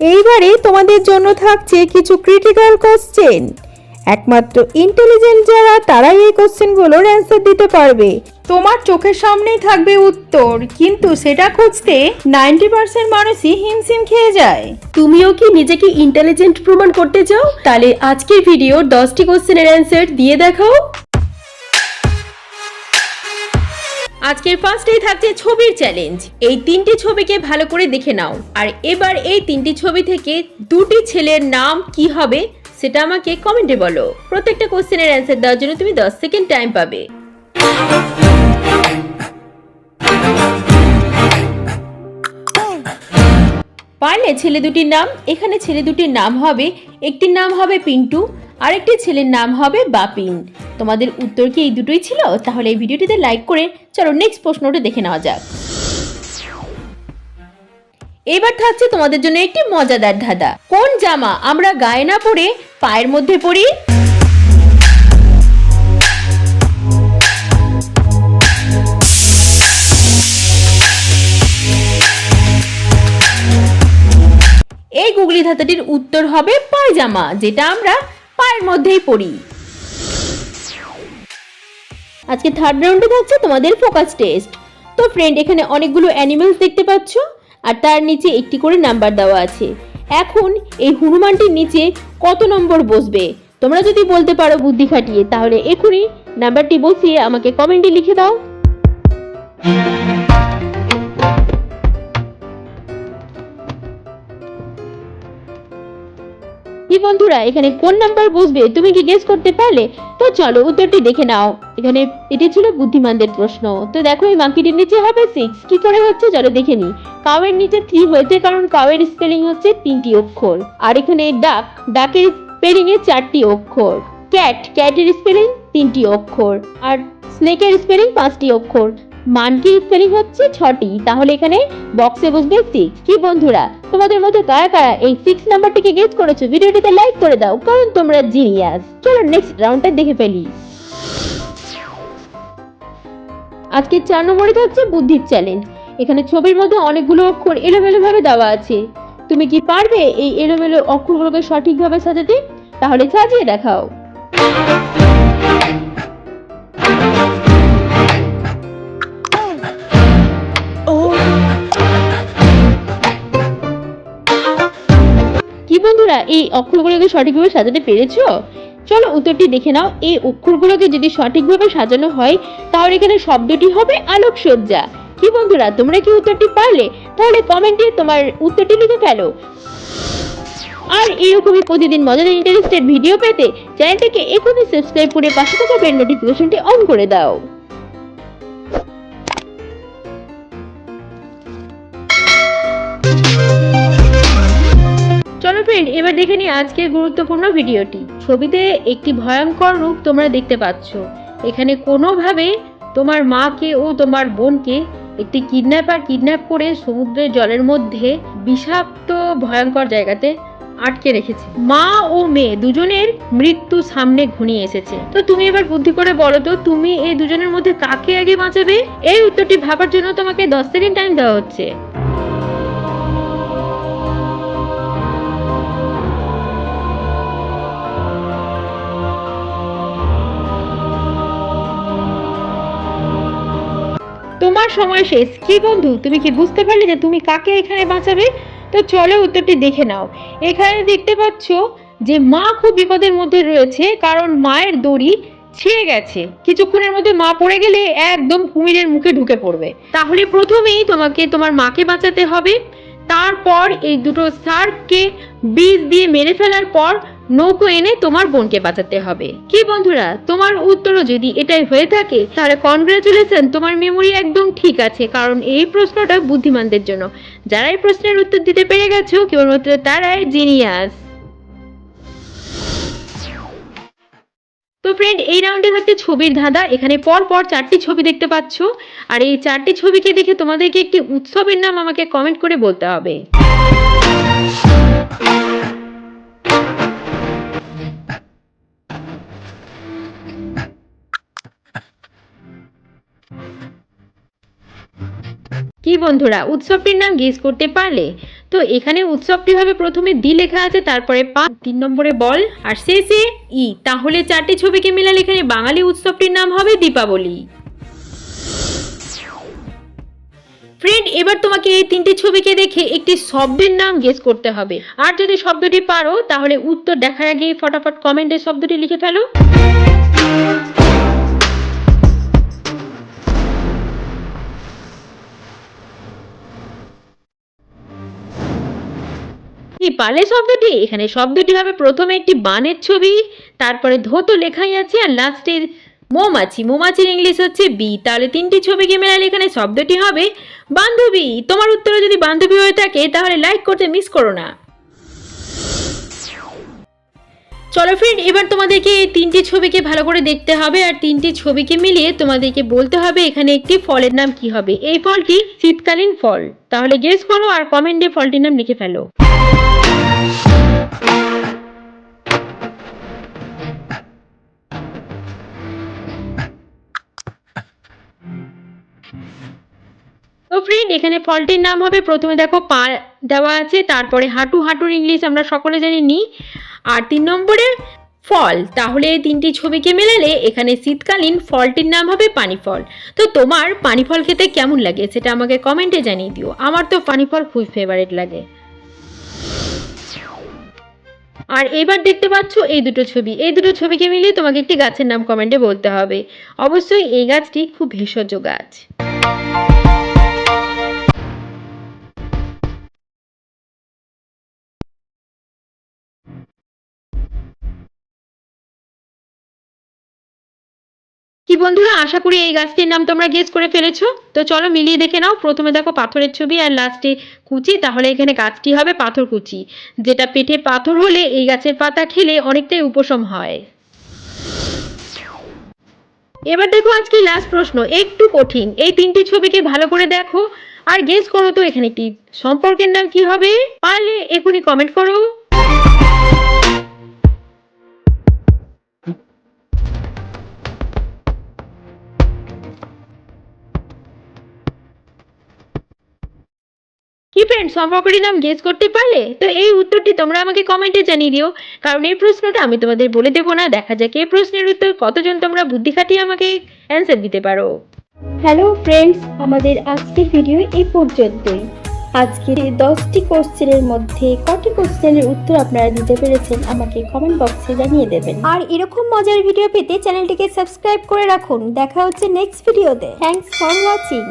এইবারে তোমাদের জন্য থাকছে কিছু ক্রিটিক্যাল কোশ্চেন একমাত্র ইন্টেলিজেন্ট যারা, তারাই এই কোশ্চেনগুলোর অ্যান্সার দিতে পারবে। তোমার চোখের সামনেই থাকবে উত্তর, কিন্তু সেটা খুঁজতে নাইনটি পার্সেন্ট মানুষই হিমশিম খেয়ে যায়। তুমিও কি নিজেকে ইন্টেলিজেন্ট প্রমাণ করতে চাও? তাহলে আজকের ভিডিও দশটি কোশ্চেনের অ্যান্সার দিয়ে দেখাও। আজকের ফার্স্টেই থাকছে ছবির চ্যালেঞ্জ এই তিনটি ছবিকে ভালো করে দেখে নাও। আর এবার এই তিনটি ছবি থেকে দুটি ছেলের নাম কি হবে, সেটা আমাকে কমেন্টে বলো। প্রত্যেকটা কোশ্চেনের অ্যান্সার দেওয়ার জন্য তুমি দশ সেকেন্ড টাইম পাবে। পারলে ছেলে দুটির নাম, এখানে ছেলে দুটির নাম হবে, একটির নাম হবে পিন্টু, আরেকটি ছেলের নাম হবে বাপিন। তোমাদের উত্তর কি এই দুটোই ছিল? তাহলে এই ভিডিওটিতে লাইক করে চলো নেক্সট প্রশ্নটা দেখে নেওয়া যাক। এবার থাকছে তোমাদের জন্য একটি মজাদার ধাঁধা। কোন জামা আমরা গায়ে না পরে পায়ের মধ্যে পরি? গুগলি ধাঁধাটির উত্তর হবে পায়জামা, যেটা আমরা পায়ের মধ্যেই পরি। আজকে থার্ড রাউন্ডে থাকছে তোমাদের ফোকাস টেস্ট তো ফ্রেন্ড এখানে অনেকগুলো অ্যানিমেলস দেখতে পাচ্ছ, আর তার নিচে একটি করে নাম্বার দেওয়া আছে। এখন এই হনুমানটির নিচে কত নম্বর বসবে? তোমরা যদি বলতে পারো বুদ্ধি খাটিয়ে, তাহলে এখনই নাম্বারটি বসিয়ে আমাকে কমেন্টে লিখে দাও। কি বন্ধুরা, এখানে কোন নাম্বার বসবে তুমি কি গেস করতে পারলে? তো চলো উত্তরটি দেখে নাও। এখানে এটি ছিল বুদ্ধিমানদের প্রশ্ন। তো দেখো, এই মাংকিটির নিচে হবে সিক্স কি করে হচ্ছে? চলো দেখে নি কাউয়ের নিচে থ্রি হয়েছে, কারণ কাউয়ের স্পেলিং হচ্ছে তিনটি অক্ষর। আর এখানে ডাক ডাকের স্পেলিং এ চারটি অক্ষর। ক্যাট ক্যাটের স্পেলিং তিনটি অক্ষর। আর স্নেকের স্পেলিং পাঁচটি অক্ষর। মানকির স্পেলিং হচ্ছে ছটি। তাহলে এখানে বক্সে বসবে সিক্স কি বন্ধুরা, তোমাদের মধ্যে কারা কারা এই সিক্স নাম্বারটিকে গেস করেছ? ভিডিওটিতে লাইক করে দাও, কারণ তোমরা জিনিয়াস চলো নেক্সট রাউন্ডটা দেখে ফেলি। আজকে চার নম্বরে থাকছে বুদ্ধির চ্যালেঞ্জ এখানে ছবির মধ্যে অনেকগুলো অক্ষর এলোমেলো ভাবে দেওয়া আছে। তুমি কি পারবে এই এলোমেলো অক্ষরগুলোকে সঠিকভাবে সাজাতে? তাহলে সাজিয়ে দেখাও। বন্ধুরা এই অক্ষরগুলোকে সঠিকভাবে সাজাতে পেরেছ? চলো উত্তরটি দেখে নাও। এই অক্ষরগুলোকে যদি সঠিকভাবে সাজানো হয়, তাহলে এখানে শব্দটি হবে আলোকসজ্জা। কি বন্ধুরা, তোমরা কি উত্তরটি পারলে? তাহলে কমেন্টে তোমার উত্তরটি লিখে ফেলো। আর এরকমই প্রতিদিন মজাদার ইন্টারেস্টেড ভিডিও পেতে চ্যানেলটিকে এখনই সাবস্ক্রাইব করে পাশে থাকা বেল নোটিফিকেশনটি অন করে দাও। ফ্রেন্ড এবার দেখে নিই আজকের গুরুত্বপূর্ণ ভিডিওটি। ছবিতে একটি ভয়ঙ্কর রূপ তোমরা দেখতে পাচ্ছ। এখানে কোনোভাবে তোমার মাকে ও তোমার বোনকে একটি কিডন্যাপার কিডন্যাপ করে সমুদ্রের জলের মধ্যে বিষাক্ত, ভয়ঙ্কর জায়গাতে আটকে রেখেছে। মা ও মেয়ে দুজনের মৃত্যু সামনে ঘনিয়ে এসেছে। তো তুমি এবার বুদ্ধি করে বলো তো, তুমি এই দুজনের মধ্যে কাকে আগে বাঁচাবে? এই উত্তরটি ভাবার জন্য তোমাকে দশ সেকেন্ড টাইম দেওয়া হচ্ছে। তোমার সময় শেষ। কি বন্ধু? তুমি কি বুঝতে পারলে যে তুমি কাকে এখানে বাঁচাবে? তো চলো উত্তরটি দেখে নাও। এখানে দেখতে পাচ্ছ যে মা খুব বিপদের মধ্যে রয়েছে, কারণ মায়ের দড়ি ছিঁড়ে গেছে। কিছুক্ষণের মধ্যে মা পড়ে গেলে একদম কুমিরের মুখে ঢুকে পড়বে। তাহলে প্রথমেই তোমাকে তোমার মাকে বাঁচাতে হবে। তারপর এই দুটো সার্ককে বীজ দিয়ে মেরে ফেলার পর নৌকো এনে তোমার বোনকে বাঁচাতে হবে। কি বন্ধুরা, তোমার উত্তরও যদি এটাই হয়ে থাকে, তাহলে কনগ্রাচুলেশন তোমার মেমোরি একদম ঠিক আছে, কারণ এই প্রশ্নটা বুদ্ধিমানদের জন্য। যারা এই প্রশ্নের উত্তর দিতে পেরে গেছো, কেবলমাত্র তারাই জিনিয়াস তো ফ্রেন্ড এই রাউন্ডে থাকতে ছবির ধাঁধা। এখানে পর পর চারটি ছবি দেখতে পাচ্ছ। আর এই চারটি ছবিকে দেখে তোমাদেরকে একটি উৎসবের নাম আমাকে কমেন্ট করে বলতে হবে। বন্ধুরা, উৎসবটির নাম গেস করতে পারলে। তো এখানে উৎসবটি হবে প্রথমে দি লেখা আছে, তারপরে পা, তিন নম্বরে বল, আর শেষে ই। তাহলে চারটি ছবিকে মিলালে এখানে বাঙালি উৎসবটির নাম হবে দীপাবলি। ফ্রেন্ড এবার তোমাকে এই তিনটি ছবিকে দেখে একটি শব্দের নাম গেস করতে হবে। আর যদি শব্দটি পারো, তাহলে উত্তর দেখার আগে ফটাফট কমেন্টে শব্দটি লিখে ফেলো। কি পালে শব্দটি? এখানে শব্দটি হবে প্রথমে একটি বানের ছবি, তারপরে ধোত লেখাই আছে, আর লাস্টে মৌমাছি। মৌমাছির ইংলিশ হচ্ছে বি। তাহলে তিনটি ছবিকে মেলালে এখানে শব্দটি হবে বান্ধবী। তোমার উত্তরে যদি বান্ধবী হয়ে থাকে, তাহলে লাইক করতে মিস করো না। চলো ফ্রেন্ড এবার তোমাদেরকে এই তিনটি ছবিকে ভালো করে দেখতে হবে, আর তিনটি ছবিকে মিলিয়ে তোমাদেরকে বলতে হবে এখানে একটি ফলের নাম কি হবে। এই ফলটি শীতকালীন ফল। তাহলে গেস করো আর কমেন্টে ফলটির নাম লিখে ফেলো। ফ্রেন্ড এখানে ফলটির নাম হবে, প্রথমে দেখো পা দেওয়া আছে, তারপরে হাঁটু, হাঁটুর ইংলিশ আমরা সকলে জানি নি। আর তিন নম্বরে ফল তাহলে এই তিনটি ছবিকে মেলালে এখানে শীতকালীন ফলটির নাম হবে পানি ফল তো তোমার পানি ফল খেতে কেমন লাগে সেটা আমাকে কমেন্টে জানিয়ে দিও। আমার তো পানি ফল খুব ফেভারিট লাগে। আর এবার দেখতে পাচ্ছ এই দুটো ছবি। এই দুটো ছবিকে মিলিয়ে তোমাকে একটি গাছের নাম কমেন্টে বলতে হবে। অবশ্যই এই গাছটি খুব ভেষজ গাছ। কি বন্ধুরা, আশা করি এই গাছটির নাম তোমরা গেস করে ফেলেছো। তো চলো মিলিয়ে দেখে নাও। প্রথমে দেখো পাথরের ছবি আর লাস্টে কুচি। তাহলে এখানে গাছটি হবে পাথর কুচি। যেটা পেটে পাথর হলে এই গাছের পাতা খেলে অনেকটাই উপশম হয়। এবার দেখো আজকে লাস্ট প্রশ্ন, একটু কঠিন। এই তিনটি ছবিকে ভালো করে দেখো। আর গেস করো তো এখানে একটি। সম্পর্কের নাম কি হবে? পারলে এখনই কমেন্ট করো। কি ফ্রেন্ড সম্পর্কটির নাম গেস করতে পারলে? তো এই উত্তরটি তোমরা আমাকে কমেন্টে জানিয়ে দিও কারণ এই প্রশ্নটা আমি তোমাদের বলে দেবো না। দেখা যাক এই প্রশ্নের উত্তর কতজন তোমরা বুদ্ধি খাটিয়ে আমাকে অ্যান্সার দিতে পারো। হ্যালো ফ্রেন্ডস আমাদের আজকের ভিডিও এই পর্যন্তই। আজকের এই দশটি কোশ্চেনের মধ্যে কটি কোশ্চেনের উত্তর আপনারা দিতে পেরেছেন আমাকে কমেন্ট বক্সে জানিয়ে দেবেন। আর এরকম মজার ভিডিও পেতে চ্যানেলটিকে সাবস্ক্রাইব করে রাখুন। দেখা হচ্ছে নেক্সট ভিডিওতে থ্যাঙ্কস ফর ওয়াচিং